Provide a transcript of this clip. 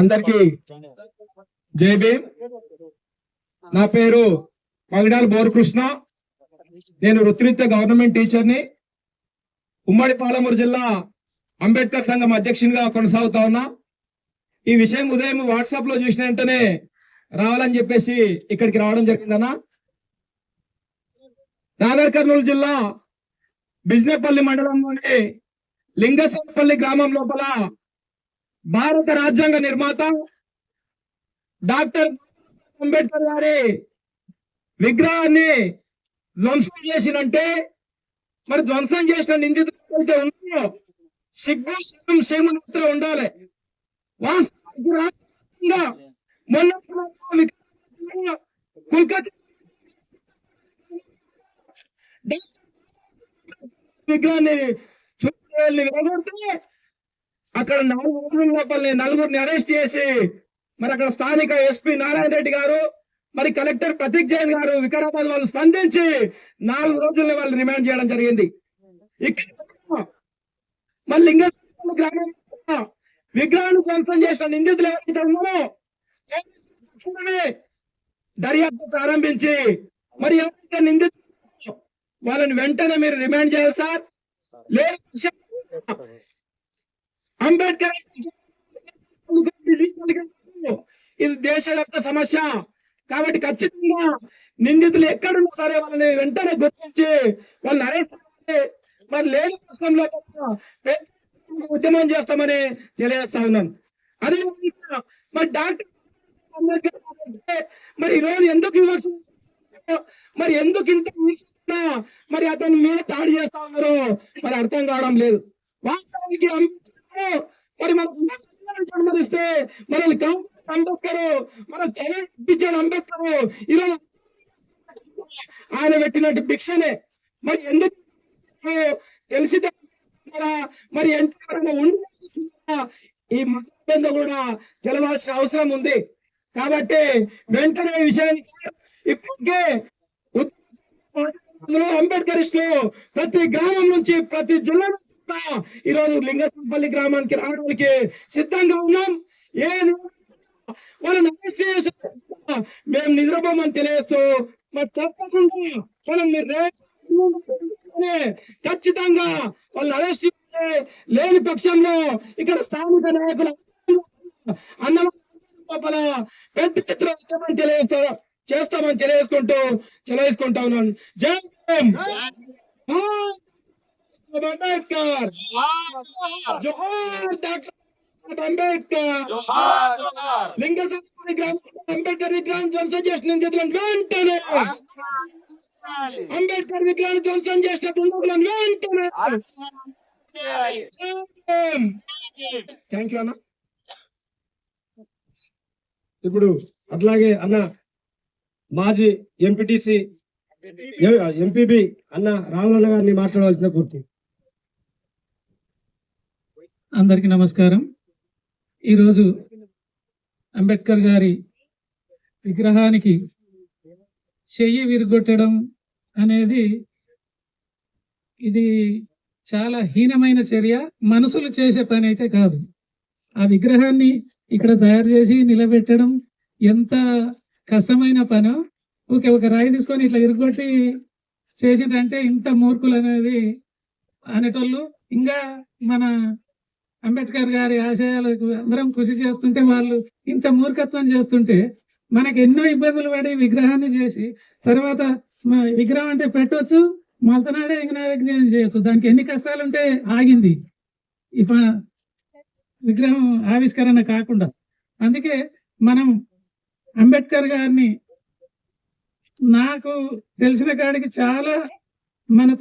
అందరికి జై భీమ్. నా పేరు పగడాల బోరకృష్ణ. నేను వృత్తిరీత్యా గవర్నమెంట్ టీచర్ని. ఉమ్మడి పాలమూరు జిల్లా అంబేద్కర్ సంఘం అధ్యక్షునిగా కొనసాగుతా ఉన్నా. ఈ విషయం ఉదయం వాట్సాప్లో చూసిన వెంటనే రావాలని చెప్పేసి ఇక్కడికి రావడం జరిగిందన్నా నాగర్ కర్నూలు జిల్లా బిజినెపల్లి మండలంలోని లింగసపల్లి గ్రామం లోపల భారత రాజ్యాంగ నిర్మాత డాక్టర్ అంబేద్కర్ గారి విగ్రహాన్ని ధ్వంసం చేసినంటే మరి ధ్వంసం చేసిన నిందితులైతే అయితే సిగ్గు శరం సేమునత్ర ఉండాలి. వాస్తవానికి మొన్న విగ్రహం విగ్రహాన్ని చూడాలని విరగొడితే అక్కడ నాలుగు రోజుల లోపల నలుగురిని అరెస్ట్ చేసి మరి అక్కడ స్థానిక ఎస్పీ నారాయణ రెడ్డి గారు మరి కలెక్టర్ ప్రతీక్ జైన్ గారు వికారాబాద్ వాళ్ళు స్పందించి నాలుగు రోజుల్లో వాళ్ళు రిమాండ్ చేయడం జరిగింది. మరి లింగ గ్రామం విగ్రహాన్ని ధ్వంసం చేసిన నిందితులు ఎవరైతే ఉన్నారో దర్యాప్తు ప్రారంభించి మరి ఎవరైతే నిందితులు వాళ్ళని వెంటనే మీరు రిమాండ్ చేయాలి సార్. లేదు అంబేద్కర్ ఇది దేశవ్యాప్త సమస్య. కాబట్టి ఖచ్చితంగా నిందితులు ఎక్కడున్నా సరే వాళ్ళని వెంటనే గుర్తించి వాళ్ళని అరెస్ట్ మరి లేని పక్షంలో ఉద్యమం చేస్తామని తెలియజేస్తా ఉన్నాను. అదే విధంగా మరి డాక్టర్ మరి ఈ రోజు ఎందుకు విమర్శ మరి ఎందుకు ఇంత మరి అతని మీద దాడి చేస్తా ఉన్నారు మరి అర్థం కావడం లేదు. వాస్తవానికి అంబేద్కర్ మరి మనకు జన్మనిస్తే మనల్ని కాపాడే అంబేద్కర్ మనకు చదివించాడు అంబేద్కర్ ఈరోజు ఆయన పెట్టినట్టు భిక్షనే. మరి ఎందుకు తెలిసితే మరి ఎంత ఈ మత కూడా తెలవాల్సిన అవసరం ఉంది. కాబట్టి వెంటనే విషయానికి ఇప్పటికే అంబేద్కరిస్టులు ప్రతి గ్రామం నుంచి ప్రతి జిల్లా నుంచి ఈరోజు లింగసంపల్లి గ్రామానికి రావడానికి సిద్ధంగా ఉన్నాం. ఏ వాళ్ళని అరెస్ట్ చేసి మేము నిద్రపోమని తెలియజేస్తూ మరి తప్పకుండా మనం ఖచ్చితంగా వాళ్ళని అరెస్ట్ చేస్తే లేని పక్షంలో ఇక్కడ స్థానిక నాయకులు అన్న లోపల పెద్ద చిత్ర ఉద్యమం తెలియజేస్తా చేస్తామని తెలియజేసుకుంటూ తెలియజేసుకుంటా ఉన్నాను జై అంబేద్కర్. జోహార్. డాక్టర్ అంబేద్కర్. లింగ గ్రామం అంబేద్కర్ విగ్రహం ధ్వంసం చేసిన నిందితులను వెంటనే అంబేద్కర్ విగ్రహాన్ని ధ్వంసం చేసిన దుండగులను వెంటనే థ్యాంక్ యూ అన్న. ఇప్పుడు అట్లాగే అన్న మాజీ ఎంపీటీసీ ఎంపీబీ అన్న రామలన్న గారిని మాట్లాడవలసిన పూర్తి అందరికీ నమస్కారం. ఈరోజు అంబేద్కర్ గారి విగ్రహానికి చెయ్యి విరగొట్టడం అనేది ఇది చాలా హీనమైన చర్య. మనుషులు చేసే పని అయితే కాదు. ఆ విగ్రహాన్ని ఇక్కడ తయారు చేసి నిలబెట్టడం ఎంత కష్టమైన పనో. ఓకే ఒక రాయి తీసుకొని ఇట్లా ఇరుగొట్టి చేసిందంటే ఇంత మూర్ఖులు అనేది అనేటోళ్ళు ఇంకా మన అంబేద్కర్ గారి ఆశయాలకు అందరం కృషి చేస్తుంటే వాళ్ళు ఇంత మూర్ఖత్వం చేస్తుంటే మనకి ఎన్నో ఇబ్బందులు పడి విగ్రహాన్ని చేసి తర్వాత విగ్రహం అంటే పెట్టొచ్చు మలతనాడే విగ్రహం చేయొచ్చు దానికి ఎన్ని కష్టాలు ఉంటే ఆగింది. ఇప్పుడు విగ్రహం ఆవిష్కరణ కాకుండా. అందుకే మనం అంబేద్కర్ గారిని నాకు తెలిసిన కాడికి చాలా మన